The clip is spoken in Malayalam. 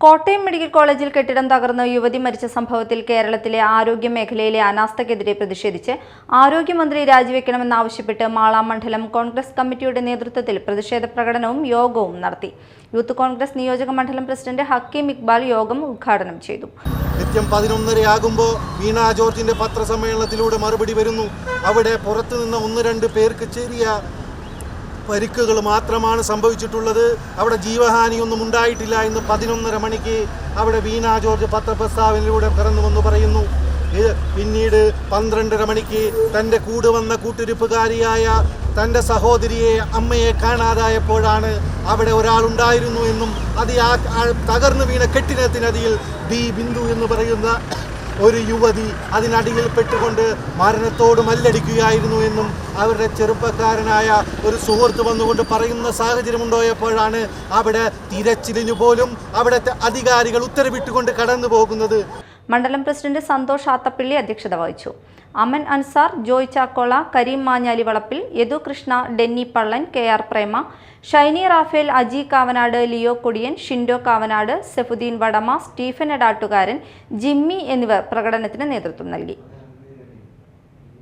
കോട്ടയം മെഡിക്കൽ കോളേജിൽ കെട്ടിടം തകർന്ന് യുവതി മരിച്ച സംഭവത്തിൽ കേരളത്തിലെ ആരോഗ്യ മേഖലയിലെ അനാസ്ഥക്കെതിരെ പ്രതിഷേധിച്ച് ആരോഗ്യമന്ത്രി രാജിവെക്കണമെന്നാവശ്യപ്പെട്ട് മാള മണ്ഡലം കോൺഗ്രസ് കമ്മിറ്റിയുടെ നേതൃത്വത്തിൽ പ്രതിഷേധ പ്രകടനവും യോഗവും നടത്തി. യൂത്ത് കോൺഗ്രസ് നിയോജക മണ്ഡലം പ്രസിഡന്റ് ഹക്കീം ഇക്ബാൽ യോഗം ഉദ്ഘാടനം ചെയ്തു. കൃത്യം പതിനൊന്നരയാകുമ്പോൾ വീണ ജോർജിന്റെ പത്രസമ്മേളനത്തിലൂടെ മറുപടി വരുന്നു. അവിടെ പുറത്തു നിന്ന് ഒന്ന് രണ്ട് പേർക്ക് ചെറിയ പരിക്കുകൾ മാത്രമാണ് സംഭവിച്ചിട്ടുള്ളത്. അവിടെ ജീവഹാനിയൊന്നും ഉണ്ടായിട്ടില്ല എന്ന് പതിനൊന്നര മണിക്ക് അവിടെ വീണ ജോർജ് പത്രപ്രസ്താവനയിലൂടെ കടന്നു പറയുന്നു. പിന്നീട് പന്ത്രണ്ടര മണിക്ക് തന്റെ കൂട് വന്ന കൂട്ടിരിപ്പുകാരിയായ തന്റെ സഹോദരിയെ അമ്മയെ കാണാതായപ്പോഴാണ് അവിടെ ഒരാളുണ്ടായിരുന്നു എന്നും അത് ആ തകർന്നു വീണ കെട്ടിടത്തിനടിയിൽ ബി ബിന്ദു എന്ന് പറയുന്ന ഒരു യുവതി അതിനടിയിൽ പെട്ടുകൊണ്ട് മരണത്തോട് മല്ലടിക്കുകയായിരുന്നു എന്നും അവരുടെ ചെറുപ്പക്കാരനായ ഒരു സുഹൃത്ത് വന്നുകൊണ്ട് പറയുന്ന സാഹചര്യമുണ്ടായപ്പോഴാണ് അവിടെ തിരച്ചിലിനു പോലും അവിടുത്തെ അധികാരികൾ ഉത്തരവിട്ടുകൊണ്ട് കടന്നു പോകുന്നത് മണ്ഡലം പ്രസിഡന്റ് സന്തോഷ് ആത്തപ്പിള്ളി അധ്യക്ഷത വഹിച്ചു. Aman Ansar Joy Chakkola Kareem Manjali Valappil Yadu Krishna Denny Pallan K R Prema Shiny Raphael Aji Kavanad Leo Kodiyan Shindo Kavanad Saifuddin Vadama Stephen Edattukaran Jimmy എന്നിവർ പ്രകടനത്തിന് നേതൃത്വം നൽകി.